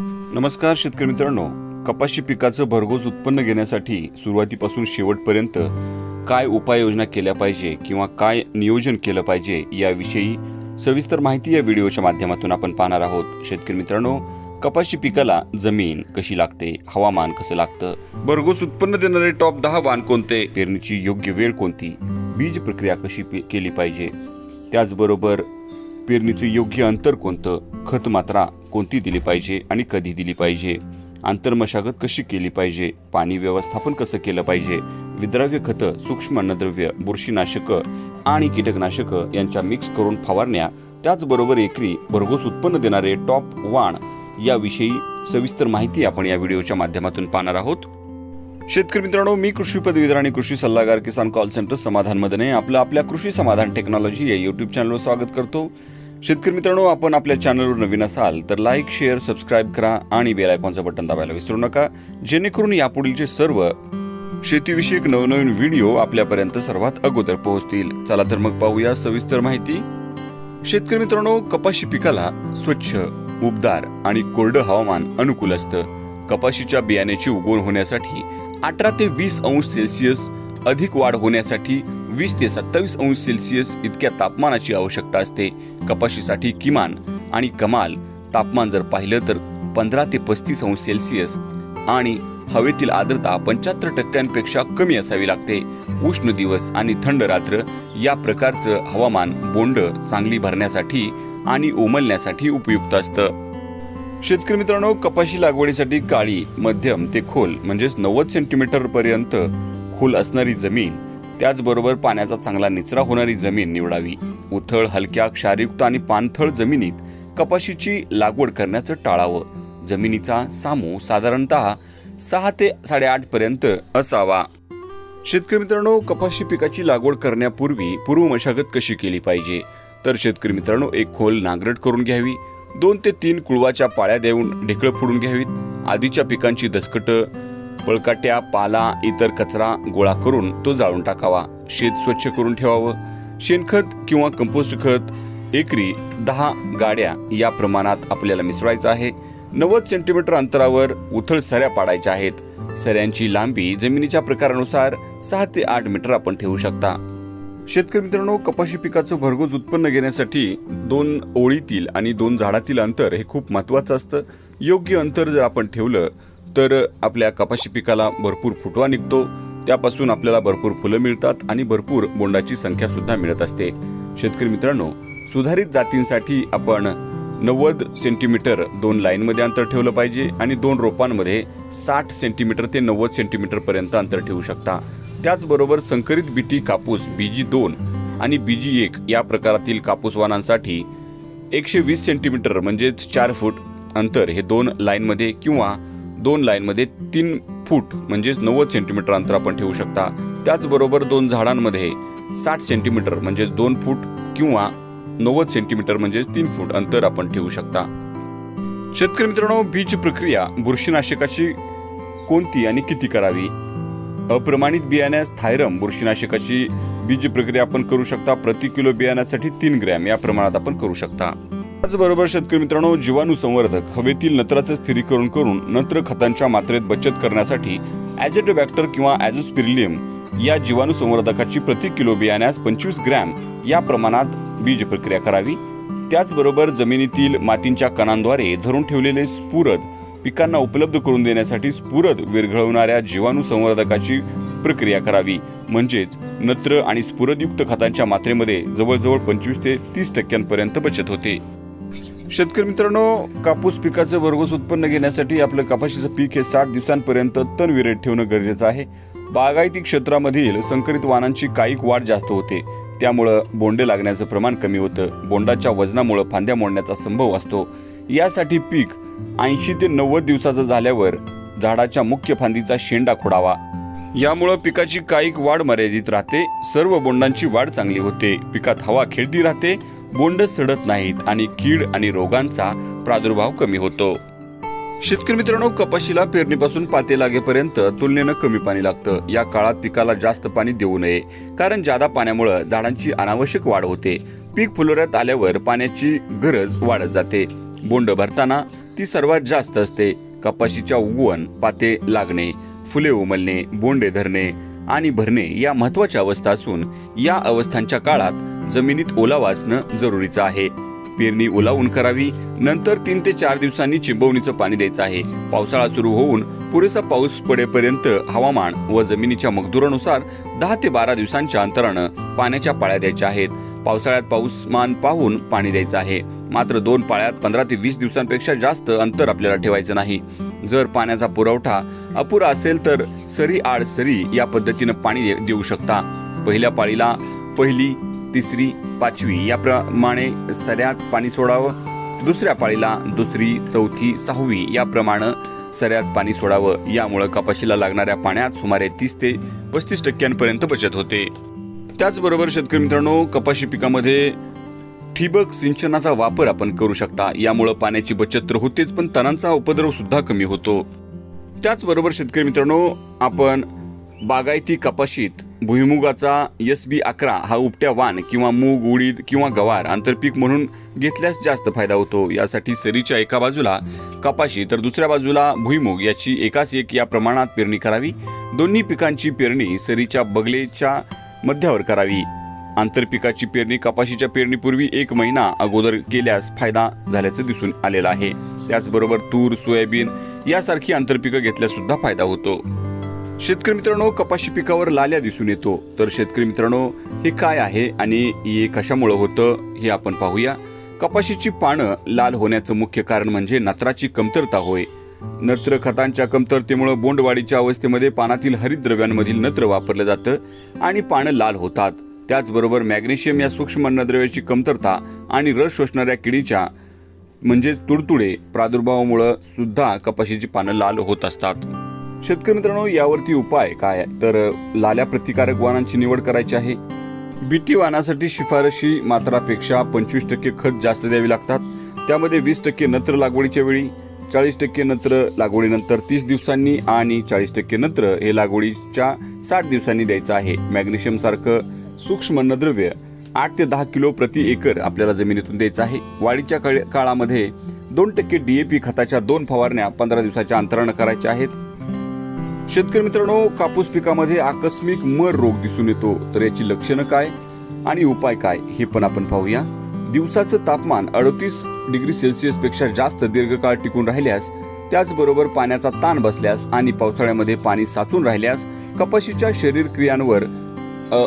नमस्कार शेतकरी मित्रांनो. कपाशी पिकाचं भरघोस उत्पन्न घेण्यासाठी सुरुवातीपासून शेवटपर्यंत काय उपाययोजना केल्या पाहिजे किंवा काय नियोजन केलं पाहिजे याविषयी सविस्तर माहिती या व्हिडिओच्या माध्यमातून आपण पाहणार आहोत. शेतकरी मित्रांनो कपाशी पिकाला जमीन कशी लागते? हवामान कसं लागतं? भरघोस उत्पन्न देणारे टॉप दहा वाण कोणते? पेरणीची योग्य वेळ कोणती? बीज प्रक्रिया कशी केली पाहिजे? त्याचबरोबर पेरणीचं योग्य अंतर कोणतं? खत मात्रा कोणती दिली पाहिजे आणि कधी दिली पाहिजे? आंतरमशागत कशी केली पाहिजे? पाणी व्यवस्थापन कसं केलं पाहिजे? विद्राव्य खतं सूक्ष्म अन्नद्रव्य बुरशीनाशकं आणि कीटकनाशकं यांच्या मिक्स करून फवारण्या त्याचबरोबर एकरी भरघोस उत्पन्न देणारे टॉप वाण याविषयी सविस्तर माहिती आपण या व्हिडिओच्या माध्यमातून पाहणार आहोत. शेतकरी मित्रांनो मी कृषी पदवीधर आणि कृषी सल्लागार किसान कॉल सेंटर समाधान मदने आपलं आपल्या कृषी समाधान टेक्नॉलॉजी या युट्यूब चॅनलवर स्वागत करतो. शेतकरी मित्रांनो आपण आपल्या चॅनलवर नवीन असाल तर लाईक शेअर सबस्क्राईब करा आणि बेल आयकॉनचं बटन दाबायला विसरू नका. जेणेकरून यापुढीलचे सर्व शेतीविषयक नवनवीन व्हिडिओ आपल्यापर्यंत सर्वात अगोदर पोहोचतील. चला तर मग पाहूया सविस्तर माहिती. शेतकरी मित्रांनो कपाशी पिकाला स्वच्छ उबदार आणि कोरडं हवामान अनुकूल असतं. कपाशीच्या बियाण्याची उगवण होण्यासाठी अठरा ते वीस अंश सेल्सिअस अधिक वाढ होण्यासाठी वीस ते सत्तावीस अंश सेल्सिअस इतक्या तापमानाची आवश्यकता असते. कपाशीसाठी किमान आणि कमाल तापमान जर पाहिलं तर पंधरा ते पस्तीस अंश सेल्सिअस आणि हवेतील आर्द्रता पंच्याहत्तर टक्क्यांपेक्षा कमी असावी लागते. उष्ण दिवस आणि थंड रात्र या प्रकारचं हवामान बोंड चांगली भरण्यासाठी आणि उमलण्यासाठी उपयुक्त असतं. शेतकरी मित्रांनो कपाशी लागवडीसाठी काळी मध्यम ते खोल म्हणजेच नव्वद सेंटीमीटर पर्यंत खोल असणारी जमीन त्याचबरोबर पाण्याचा चांगला निचरा होणारी जमीन निवडावी. उथळ हलक्या क्षारयुक्त आणि पाणथळ जमिनीत कपाशीची लागवड करण्याचं टाळावं. जमिनीचा सामू साधारणतः सहा ते साडेआठ पर्यंत असावा. शेतकरी मित्रांनो कपाशी पिकाची लागवड करण्यापूर्वी पूर्व मशागत कशी केली पाहिजे? तर शेतकरी मित्रांनो एक खोल नांगरट करून घ्यावी. दोन ते तीन कुळवाच्या पाळ्या देऊन ढेकळं फोडून घ्यावीत. आधीच्या पिकांची दसकट पळकाट्या पाला इतर कचरा गोळा करून तो जाळून टाकावा. शेत स्वच्छ करून ठेवावं. शेणखत किंवा कंपोस्ट खत एकरी दहा गाड्या या प्रमाणात आपल्याला मिसळायचं आहे. नव्वद सेंटीमीटर अंतरावर उथळ सऱ्या पाडायच्या आहेत. सऱ्यांची लांबी जमिनीच्या प्रकारानुसार सहा ते आठ मीटर आपण ठेवू शकता. शेतकरी मित्रांनो कपाशी पिकाचं भरघोस उत्पन्न घेण्यासाठी दोन ओळीतील आणि दोन झाडातील अंतर हे खूप महत्वाचं असतं. योग्य अंतर जर आपण ठेवलं तर आपल्या कपाशी पिकाला भरपूर फुटवा निघतो. त्यापासून आपल्याला भरपूर फुलं मिळतात आणि भरपूर बोंडाची संख्या सुद्धा मिळत असते. शेतकरी मित्रांनो सुधारित जातींसाठी आपण नव्वद सेंटीमीटर दोन लाईनमध्ये अंतर ठेवलं पाहिजे आणि दोन रोपांमध्ये साठ सेंटीमीटर ते नव्वद सेंटीमीटरपर्यंत अंतर ठेवू शकता. त्याचबरोबर संकरित बीटी कापूस बीजी दोन आणि बीजी एक या प्रकारातील कापूस वाणांसाठी एकशे वीस सेंटीमीटर म्हणजेच चार फूट अंतर हे दोन लाईनमध्ये किंवा दोन लाईनमध्ये तीन फूट म्हणजेच नव्वद सेंटीमीटर अंतर आपण ठेवू शकता. त्याचबरोबर दोन झाडांमध्ये साठ सेंटीमीटर म्हणजेच दोन फूट किंवा नव्वद सेंटीमीटर म्हणजेच तीन फूट अंतर आपण ठेवू शकता. शेतकरी मित्रांनो बीज प्रक्रिया बुरशीनाशकाची कोणती आणि किती करावी? अप्रमाणित बियाण्यास थायरम बुरशीनाशकाची बीज प्रक्रिया आपण करू शकता. प्रति किलो बियाण्यासाठी तीन ग्रॅम. या प्रमाणात आपण करू शकता. त्याचबरोबर शेतकरी मित्रांनो जीवाणू संवर्धक हवेतील नत्राचं स्थिरीकरण करून नत्र खतांच्या मात्रेत बचत करण्यासाठी ॲजेटोबॅक्टर किंवा ॲजोस्पिरिलियम या जीवाणू संवर्धकाची प्रति किलो बियाण्यास पंचवीस ग्रॅम या प्रमाणात बीज प्रक्रिया करावी. त्याचबरोबर जमिनीतील मातींच्या कणांद्वारे धरून ठेवलेले स्फुरद पिकांना उपलब्ध करून देण्यासाठी स्फुरद विरघळवणाऱ्या जीवाणू संवर्धकाची प्रक्रिया करावी. म्हणजेच नत्र आणि स्फुरदयुक्त खतांच्या मात्रेमध्ये जवळजवळ पंचवीस ते तीस टक्क्यांपर्यंत बचत होते. शेतकरी मित्रांनो कापूस पिकाचं भरघोस उत्पन्न घेण्यासाठी आपलं कपाशीचं पीक हे साठ दिवसांपर्यंत तण विरहित ठेवणं गरजेचं आहे. बागायती क्षेत्रामधील संकरित वाणांची कायिक वाढ जास्त होते. त्यामुळं बोंडे लागण्याचं प्रमाण कमी होतं. बोंडाच्या वजनामुळं फांद्या मोडण्याचा संभव असतो. यासाठी पीक ऐंशी ते नव्वद दिवसाचं झाल्यावर झाडाच्या मुख्य फांदीचा शेंडा खोडावा. यामुळं पिकाची कायिक वाढ मर्यादित राहते सर्व बोंडांची वाढ चांगली होते. पिकात हवा खेळती राहते बोंड सडत नाहीत आणि कीड आणि रोगांचा प्रादुर्भाव कमी होतो. शेतकरी मित्रांनो कपाशीला पेरणीपासून पाते लागेपर्यंत तुलनेनं कमी पाणी लागतं. या काळात पिकाला जास्त पाणी देऊ नये कारण जादा पाण्यामुळं झाडांची अनावश्यक वाढ होते. पीक फुलोऱ्यात आल्यावर पाण्याची गरज वाढत जाते. बोंड भरताना ती सर्वात जास्त असते. कपाशीच्या उगवण पाते लागणे फुले उमलणे बोंडे धरणे आणि भरणे या महत्त्वाच्या अवस्था असून या अवस्थांच्या काळात जमिनीत ओलावा असणं जरुरीचं आहे. पेरणी ओलावून करावी नंतर तीन ते चार दिवसांनी चिंबवणीचं पाणी द्यायचं आहे. पावसाळा सुरू होऊन पुरेसा पाऊस पडेपर्यंत हवामान व जमिनीच्या मगदुरानुसार दहा ते बारा दिवसांच्या अंतरानं पाण्याच्या पाळ्या द्यायच्या आहेत. पावसाळ्यात पाऊसमान पाहून पाणी द्यायचं आहे. मात्र दोन पाळ्यात पंधरा ते वीस दिवसांपेक्षा जास्त अंतर आपल्याला ठेवायचं नाही. जर पाण्याचा पुरवठा अपुरा असेल तर सरी आड सरी या पद्धतीनं पाणी दे- देऊ शकता. पहिल्या पाळीला पहिली तिसरी पाचवी याप्रमाणे सऱ्यात पाणी सोडावं. दुसऱ्या पाळीला दुसरी चौथी सहावी याप्रमाणे सऱ्यात पाणी सोडावं. यामुळं कपाशीला लागणाऱ्या पाण्यात सुमारे तीस ते पस्तीस टक्क्यांपर्यंत बचत होते. त्याचबरोबर शेतकरी मित्रांनो कपाशी पिकामध्ये ठिबक सिंचनाचा वापर आपण करू शकता. यामुळे पाण्याची बचत तर होतेच पण तणांचा उपद्रव सुद्धा कमी होतो. त्याचबरोबर शेतकरी मित्रांनो आपण बागायती कपाशीत भुईमुगाचा एस बी अकरा हा उपट्या वाण किंवा मूग उडीद किंवा गवार आंतरपीक म्हणून घेतल्यास जास्त फायदा होतो. यासाठी सरीच्या एका बाजूला कपाशी तर दुसऱ्या बाजूला भुईमुग याची एकाच एक या प्रमाणात पेरणी करावी. दोन्ही पिकांची पेरणी सरीच्या बगलेच्या मध्यावर करावी. आंतरपिकाची पेरणी कपाशीच्या पेरणीपूर्वी एक महिना अगोदर केल्यास फायदा झाल्याचं दिसून आलेलं आहे. त्याचबरोबर तूर सोयाबीन यासारखी आंतरपिकं घेतल्यास सुद्धा फायदा होतो. शेतकरी मित्रांनो कपाशी पिकावर लाल्या दिसून येतो. तर शेतकरी मित्रांनो हे काय आहे आणि हे कशामुळं होतं हे आपण पाहूया. कपाशीची पानं लाल होण्याचं मुख्य कारण म्हणजे नत्राची कमतरता होय. नत्र खतांच्या कमतरतेमुळे बोंडवाढीच्या अवस्थेमध्ये पानातील हरितद्रव्यांमधील नत्र वापरलं जातं आणि पानं लाल होतात. त्याचबरोबर मॅग्नेशियम या सूक्ष्म अन्नद्रव्याची कमतरता आणि रस शोषणाऱ्या किडीच्या म्हणजेच तुडतुडे प्रादुर्भावामुळं सुद्धा कपाशीची पानं लाल होत असतात. शेतकरी मित्रांनो यावरती उपाय काय? तर लाल्या प्रतिकारक वाणांची निवड करायची आहे. बीटी वाणासाठी शिफारशी मात्रापेक्षा पंचवीस टक्के खत जास्त द्यावी लागतात. त्यामध्ये वीस टक्के नत्र लागवडीच्या वेळी चाळीस टक्के नत्र लागवडीनंतर तीस दिवसांनी आणि चाळीस टक्के नत्र हे लागवडीच्या साठ दिवसांनी द्यायचं आहे. मॅग्नेशियम सारखं सूक्ष्म अन्नद्रव्य आठ ते दहा किलो प्रति एकर आपल्याला जमिनीतून द्यायचं आहे. वाढीच्या काळ- काळामध्ये दोन टक्के डीएपी खताच्या दोन फवारण्या पंधरा दिवसाच्या अंतरानं करायच्या आहेत. शेतकरी मित्रांनो कापूस पिकामध्ये आकस्मिक मर रोग दिसून येतो. तर याची लक्षणं काय आणि उपाय काय हे पण आपण पाहूया. दिवसाचं तापमान अडतीस डिग्री सेल्सिअसपेक्षा जास्त दीर्घकाळ टिकून राहिल्यास त्याचबरोबर पाण्याचा ताण बसल्यास आणि पावसाळ्यामध्ये पाणी साचून राहिल्यास कपाशीच्या शरीर क्रियांवर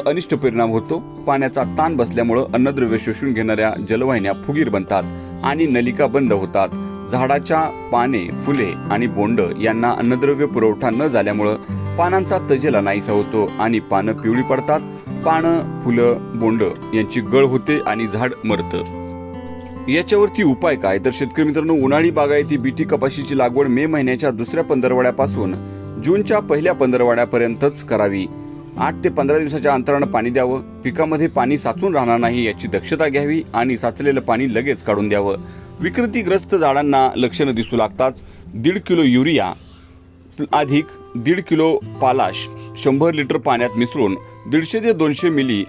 अनिष्ट परिणाम होतो. पाण्याचा ताण बसल्यामुळं अन्नद्रव्य शोषून घेणाऱ्या जलवाहिन्या फुगीर बनतात आणि नलिका बंद होतात. झाडाच्या पाने फुले आणि बोंड यांना अन्नद्रव्य पुरवठा न झाल्यामुळं पानांचा तजेला नाहीसा होतो आणि पानं पिवळी पडतात. पानं फुलं बोंड यांची गळ होते आणि झाड मरतं. याच्यावरती उपाय काय? तर शेतकरी मित्रांनो उन्हाळी बागायती बीटी कपाशीची लागवड मे महिन्याच्या दुसऱ्या पंधरवड्यापासून जूनच्या पहिल्या पंधरवड्यापर्यंतच करावी. आठ ते पंधरा दिवसाच्या अंतरानं पाणी द्यावं. पिकामध्ये पाणी साचून राहणार नाही याची दक्षता घ्यावी आणि साचलेलं पाणी लगेच काढून द्यावं. विकृतीग्रस्त झाडांना लक्षणं दिसू लागताच दीड किलो युरिया अधिक दीड किलो पालाश शंभर लिटर पाण्यात मिसळून दीडशे ते दोनशे मिली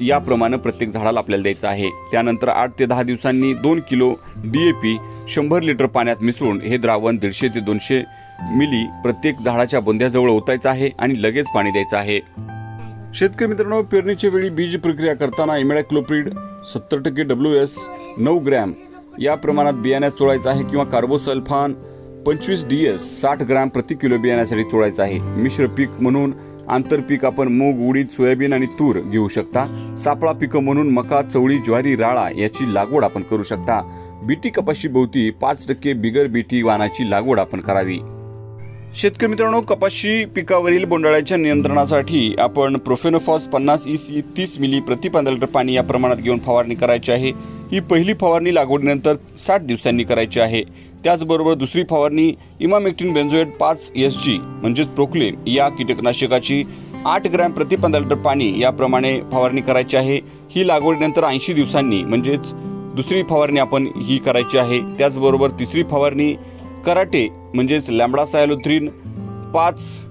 याप्रमाणे प्रत्येक झाडाला आपल्याला द्यायचं आहे. त्यानंतर आठ ते दहा दिवसांनी दोन किलो डी ए पी शंभर लिटर पाण्यात मिसळून हे द्रावण दीडशे ते दोनशे मिली प्रत्येक झाडाच्या बुंद्याजवळ ओतायचं आहे आणि लगेच पाणी द्यायचं आहे. शेतकरी मित्रांनो पेरणीच्या वेळी बीज प्रक्रिया करताना इमॅक्लोप्रीड सत्तर टक्के डब्ल्यू एस नऊ ग्रॅम या प्रमाणात बियाण्यात चोळायचं आहे किंवा कार्बोसल्फान पंचवीस डी एस साठ ग्राम प्रति किलो बियाण्यासाठी चोळायचं आहे. मिश्र पीक म्हणून आंतरपीक आपण मूग उडीद सोयाबीन आणि तूर घेऊ शकता. सापळा पिकं म्हणून मका चवळी ज्वारी राळा याची लागवड आपण करू शकता. बीटी कपाशी भोवती पाच टक्के बिगर बीटी वाणाची लागवड आपण करावी. शेतकरी मित्रांनो कपाशी पिकावरील बोंडाळ्याच्या नियंत्रणासाठी आपण प्रोफेनोफॉस पन्नास ई सी तीस मिली प्रति पंधरा लिटर पाणी या प्रमाणात घेऊन फवारणी करायची आहे. ही पहिली फवारणी लागवडीनंतर साठ दिवसांनी करायची आहे. त्याचबरोबर दुसरी फवारणी इमामेक्टिन बेन्झोएट पाच एस जी म्हणजेच प्रोक्लेम या कीटकनाशकाची आठ ग्रॅम प्रति पंधरा लिटर पाणी याप्रमाणे फवारणी करायची आहे. ही लागवडीनंतर ऐंशी दिवसांनी म्हणजेच दुसरी फवारणी आपण ही करायची आहे. त्याचबरोबर तिसरी फवारणी कराटे म्हणजेच लॅम्बडा सायलोथ्रीन पाच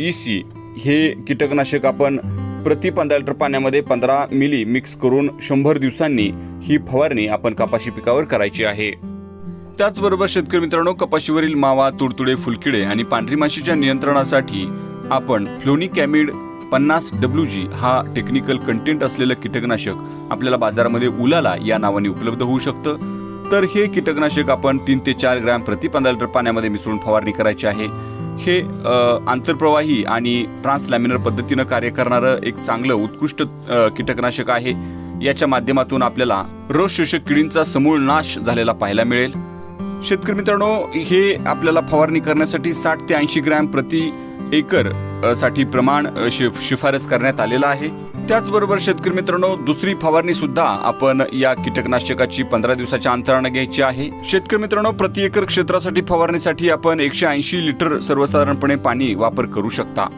ई सी हे कीटकनाशक आपण प्रति पंधरा लिटर पाण्यामध्ये पंधरा मिली मिक्स करून शंभर दिवसांनी ही फवारणी आपण कपाशी पिकावर करायची आहे. त्याचबरोबर शेतकरी मित्रांनो कपाशीवरील मावा तुडतुडे फुलकिडे आणि पांढरी माशीच्या नियंत्रणासाठी आपण फ्लोनिकॅमिड पन्नास डब्ल्यू जी हा टेक्निकल कंटेंट असलेलं कीटकनाशक आपल्याला बाजारामध्ये उलाला या नावाने उपलब्ध होऊ शकतं. तर हे कीटकनाशक आपण तीन ते चार ग्रॅम प्रति पंधरा लिटर पाण्यामध्ये मिसळून फवारणी करायची आहे. हे आंतरप्रवाही आणि ट्रान्सलॅमिनर पद्धतीनं कार्य करणारं एक चांगलं उत्कृष्ट कीटकनाशक आहे. याच्या माध्यमातून आपल्याला रस शोषक किडींचा समूळ नाश झालेला पाहायला मिळेल. शेतकरी मित्रांनो हे आपल्याला फवारणी करण्यासाठी साठ ते ऐंशी ग्रॅम प्रति एकरसाठी प्रमाण शिफ- शिफारस करण्यात आलेलं आहे. त्याचबरोबर शेतकरी मित्रांनो दुसरी फवारणी सुद्धा आपण या कीटकनाशकाची पंधरा दिवसाच्या अंतरानं घ्यायची आहे. शेतकरी मित्रांनो प्रति एकर क्षेत्रासाठी फवारणीसाठी आपण एकशे ऐंशी लिटर सर्वसाधारणपणे पाणी वापर करू शकता.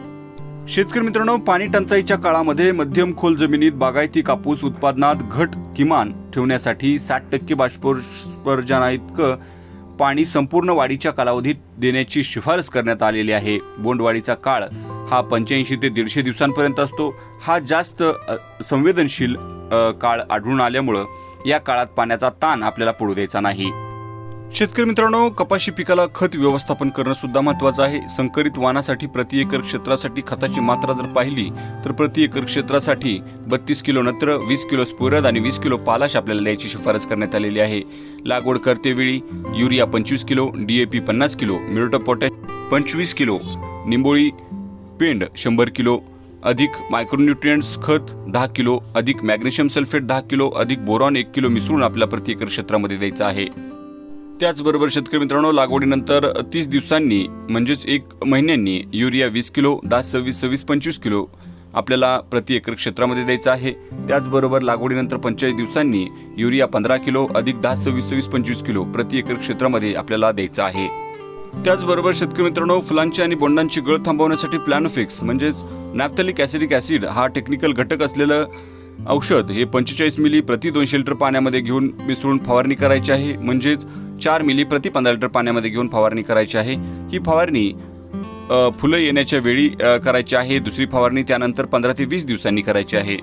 शेतकरी मित्रांनो पाणी टंचाईच्या काळामध्ये मध्यम खोल जमिनीत बागायती कापूस उत्पादनात घट किमान ठेवण्यासाठी साठ टक्के बाष्पोत्सर्जना इतकं पाणी संपूर्ण वाढीच्या कालावधीत देण्याची शिफारस करण्यात आलेली आहे. बोंडवाढीचा काळ हा पंच्याऐंशी ते दीडशे दिवसांपर्यंत असतो. हा जास्त संवेदनशील काळ आढळून आल्यामुळं या काळात पाण्याचा ताण आपल्याला पडू द्यायचा नाही. शेतकरी मित्रांनो कपाशी पिकाला खत व्यवस्थापन करणं सुद्धा महत्वाचं आहे. संकरित वाणासाठी प्रति एकर क्षेत्रासाठी खताची मात्रा जर पाहिली तर प्रति एकर क्षेत्रासाठी बत्तीस किलो नत्र वीस किलो स्फुरद आणि वीस किलो पालाश आपल्याला द्यायची शिफारस करण्यात आलेली आहे. लागवड करतेवेळी युरिया पंचवीस किलो डीएपी पन्नास किलो म्युरेट पोटॅश पंचवीस किलो निंबोळी पेंड शंभर किलो अधिक मायक्रोन्युट्रियंट्स खत दहा किलो अधिक मॅग्नेशियम सल्फेट दहा किलो अधिक बोरॉन एक किलो मिसळून आपल्या प्रति एकर क्षेत्रामध्ये द्यायचं आहे. त्याचबरोबर शेतकरी मित्रांनो लागवडीनंतर तीस दिवसांनी म्हणजेच एक महिन्यांनी युरिया वीस किलो दहा सव्वीस सव्वीस पंचवीस किलो आपल्याला प्रति एकर क्षेत्रामध्ये द्यायचं आहे. त्याचबरोबर लागवडीनंतर पंचेचाळीस दिवसांनी युरिया पंधरा किलो अधिक दहा सव्वीस सव्वीस पंचवीस किलो प्रति एकर क्षेत्रामध्ये आपल्याला द्यायचं आहे. त्याचबरोबर शेतकरी मित्रांनो फुलांची आणि बोंडांची गळ थांबवण्यासाठी प्लॅनोफिक्स म्हणजेच नॅफ्थॅलिक ॲसिडिक ॲसिड हा टेक्निकल घटक असलेलं औषध हे पंचेचाळीस मिली प्रति दोनशे लिटर पाण्यामध्ये घेऊन मिसळून फवारणी करायची आहे. म्हणजेच चार मिली प्रति पंधरा लिटर पाण्यामध्ये घेऊन फवारणी करायची आहे. ही फवारणी फुलं येण्याच्या वेळी करायची आहे दुसरी फवारणी त्यानंतर पंधरा ते वीस दिवसांनी करायची आहे.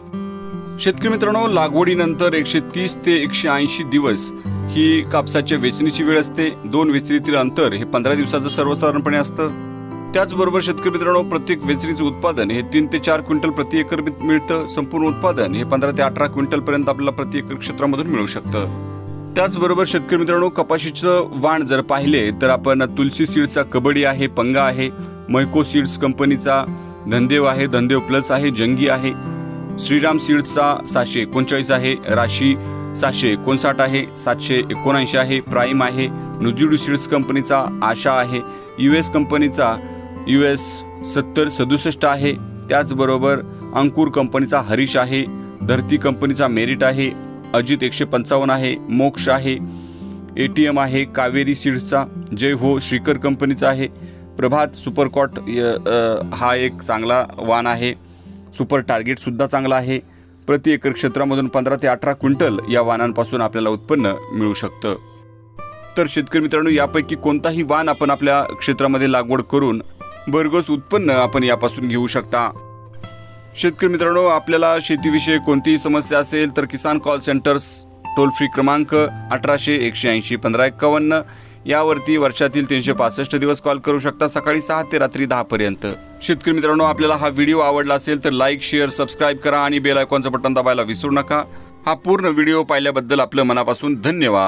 शेतकरी मित्रांनो लागवडीनंतर एकशे तीस ते एकशे ऐंशी दिवस ही कापसाच्या वेचणीची वेळ असते. दोन वेचणीतील अंतर हे पंधरा दिवसाचं सर्वसाधारणपणे असतं. त्याचबरोबर शेतकरी मित्रांनो प्रत्येक वेचणीचं उत्पादन हे तीन ते चार क्विंटल प्रति एकर मिळतं. संपूर्ण उत्पादन हे पंधरा ते अठरा क्विंटल पर्यंत आपल्याला प्रति एकर क्षेत्रामधून मिळू शकतं. त्याचबरोबर शेतकरी मित्रांनो कपाशीचं वाण जर पाहिले तर आपण तुलसी सीडचा कबड्डी आहे पंगा आहे मैको सीड्स कंपनीचा धनदेव आहे धनदेव प्लस आहे जंगी आहे. श्रीराम सीड्सचा सातशे एकोणचाळीस आहे राशी सातशे एकोणसाठ आहे सातशे एकोणऐंशी आहे प्राईम आहे. नुजिडू सीड्स कंपनीचा आशा आहे. यू एस कंपनीचा यू एस सत्तर सदुसष्ट आहे. त्याचबरोबर अंकुर कंपनीचा हरीश आहे. धरती कंपनीचा मेरिट आहे. अजित एकशे पंचावन्न आहे. मोक्ष आहे. ए टी एम आहे. कावेरी सीड्सचा. जय हो श्रीकर कंपनीचा आहे. प्रभात सुपरकॉट य- हा एक चांगला वाण आहे. सुपर टार्गेटसुद्धा चांगला आहे. प्रति एकर क्षेत्रामधून पंधरा ते अठरा क्विंटल या वाणांपासून आपल्याला उत्पन्न मिळू शकतं. तर शेतकरी मित्रांनो यापैकी कोणताही वाण आपण आपल्या क्षेत्रामध्ये लागवड करून भरघोस उत्पन्न आपण यापासून घेऊ शकता. शेतकरी मित्रांनो आपल्याला शेतीविषयी कोणतीही समस्या असेल तर Kisan call centres toll free क्रमांक अठराशे एकशे ऐंशी पंधरा एक्कावन्न यावरती वर्षातील तीनशे पासष्ट दिवस कॉल करू शकता सकाळी सहा ते रात्री दहा पर्यंत. शेतकरी मित्रांनो आपल्याला हा व्हिडिओ आवडला असेल तर लाईक शेअर सबस्क्राईब करा आणि बेल आयकॉनचं बटन दाबायला विसरू नका. हा पूर्ण व्हिडिओ पाहिल्याबद्दल आपलं मनापासून धन्यवाद.